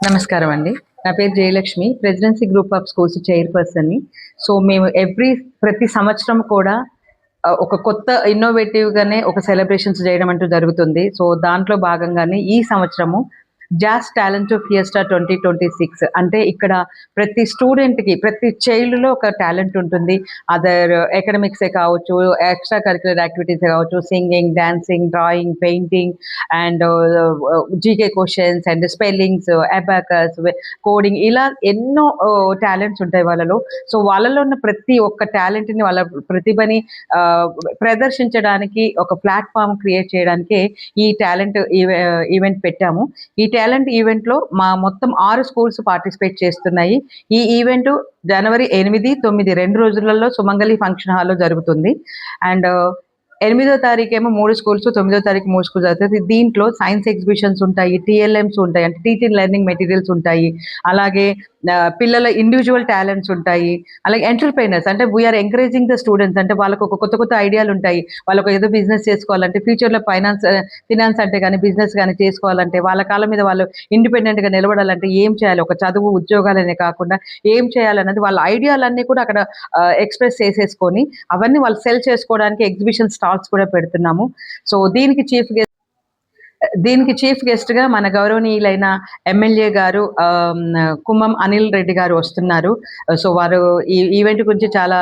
నమస్కారం అండి. నా పేరు Jayalakshmi presidency group of schools చైర్పర్సన్ని so మేము ఎవ్రీ ప్రతి సంవత్సరం కూడా ఒక కొత్త ఇన్నోవేటివ్ గానే ఒక సెలబ్రేషన్స్ చేయడం అంటూ జరుగుతుంది. సో దాంట్లో భాగంగానే ఈ సంవత్సరము Jos talent fiesta twenty twenty six అంటే ఇక్కడ ప్రతి స్టూడెంట్కి కి ప్రతి చైల్డ్లో లో ఒక టాలెంట్ ఉంటుంది. అదర్ ఎకడమిక్సే uh, కావచ్చు ఎక్స్ట్రా కరిక్యులర్ యాక్టివిటీస్ కావచ్చు singing dancing drawing painting and GK questions and spellings abacus coding ఇలా ఎన్నో uh, టాలెంట్స్ ఉంటాయి వాళ్ళలో. సో వాళ్ళలో ఉన్న ప్రతి ఒక్క టాలెంట్ని ని వాళ్ళ ప్రతిభని uh, ప్రదర్శించడానికి ఒక ప్లాట్ఫామ్ క్రియేట్ చేయడానికి ఈ టాలెంట్ ఈవెంట్ పెట్టాము. ఈ టాలెంట్ ఈవెంట్లో మా మొత్తం ఆరు స్కూల్స్ పార్టిసిపేట్ చేస్తున్నాయి. ఈ ఈవెంట్ జనవరి ఎనిమిది తొమ్మిది రెండు రోజులలో సుమంగళి ఫంక్షన్ హాల్లో జరుగుతుంది. అండ్ ఎనిమిదో తారీఖు ఏమో మూడు స్కూల్స్ తొమ్మిదో తారీఖు మూడు స్కూల్స్ అవుతుంది దీంట్లో సైన్స్ ఎగ్జిబిషన్స్ ఉంటాయి టీఎల్ఎంస్ ఉంటాయి అంటే టీచింగ్ లెర్నింగ్ మెటీరియల్స్ ఉంటాయి. అలాగే పిల్లల ఇండివిజువల్ టాలెంట్స్ ఉంటాయి. అలాగే ఎంటర్ప్రైనర్స్ అంటే వీఆర్ ఎంకరేజింగ్ ద స్టూడెంట్స్ అంటే వాళ్ళకు ఒక కొత్త కొత్త ఐడియాలు ఉంటాయి. వాళ్ళకు ఏదో బిజినెస్ చేసుకోవాలంటే ఫ్యూచర్లో ఫైనాన్స్ ఫినాన్స్ అంటే కానీ బిజినెస్ కానీ చేసుకోవాలంటే వాళ్ళ కాళ్ళ మీద వాళ్ళు ఇండిపెండెంట్గా నిలబడాలంటే ఏం చేయాలి? ఒక చదువు ఉద్యోగాలనే కాకుండా ఏం చేయాలన్నది వాళ్ళ ఐడియాలన్నీ కూడా అక్కడ ఎక్స్ప్రెస్ చేసేసుకొని అవన్నీ వాళ్ళు సెల్ చేసుకోవడానికి ఎగ్జిబిషన్ స్టాల్స్ కూడా పెడుతున్నాము. సో దీనికి చీఫ్ గెస్ట్ దీనికి చీఫ్ గెస్ట్గా మన గౌరవనీయులైన ఎమ్మెల్యే గారు కుమ్మం అనిల్ రెడ్డి గారు వస్తున్నారు. సో వారు ఈ ఈవెంట్ గురించి చాలా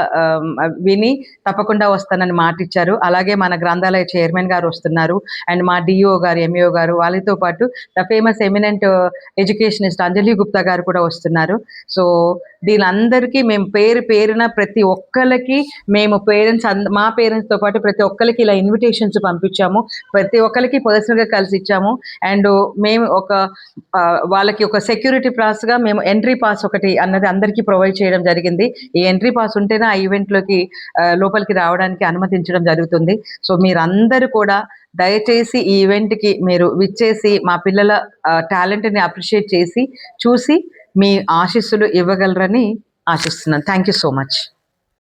విని తప్పకుండా వస్తానని మాట ఇచ్చారు. అలాగే మన గ్రంథాలయ చైర్మన్ గారు వస్తున్నారు. అండ్ మా డిఓ గారు ఎంఈఓ గారు వాళ్ళతో పాటు the famous eminent educationist Anjali Gupta గారు కూడా వస్తున్నారు. సో దీనందరికీ మేము పేరు పేరున ప్రతి ఒక్కరికి మేము పేరెంట్స్ మా పేరెంట్స్తో పాటు ప్రతి ఒక్కరికి ఇలా ఇన్విటేషన్స్ పంపించాము. ప్రతి ఒక్కరికి పర్సనల్గా కలిసి ఇచ్చాము. అండ్ మేము ఒక వాళ్ళకి ఒక సెక్యూరిటీ పాస్గా మేము ఎంట్రీ పాస్ ఒకటి అన్నది అందరికీ ప్రొవైడ్ చేయడం జరిగింది. ఈ ఎంట్రీ పాస్ ఉంటేనే ఆ ఈవెంట్లోకి లోపలికి రావడానికి అనుమతించడం జరుగుతుంది. సో మీరందరూ కూడా దయచేసి ఈ ఈవెంట్కి మీరు విచ్చేసి మా పిల్లల టాలెంట్ని అప్రిషియేట్ చేసి చూసి మీ ఆశీస్సులు ఇవ్వగలరని ఆశిస్తున్నాను. Thank you so much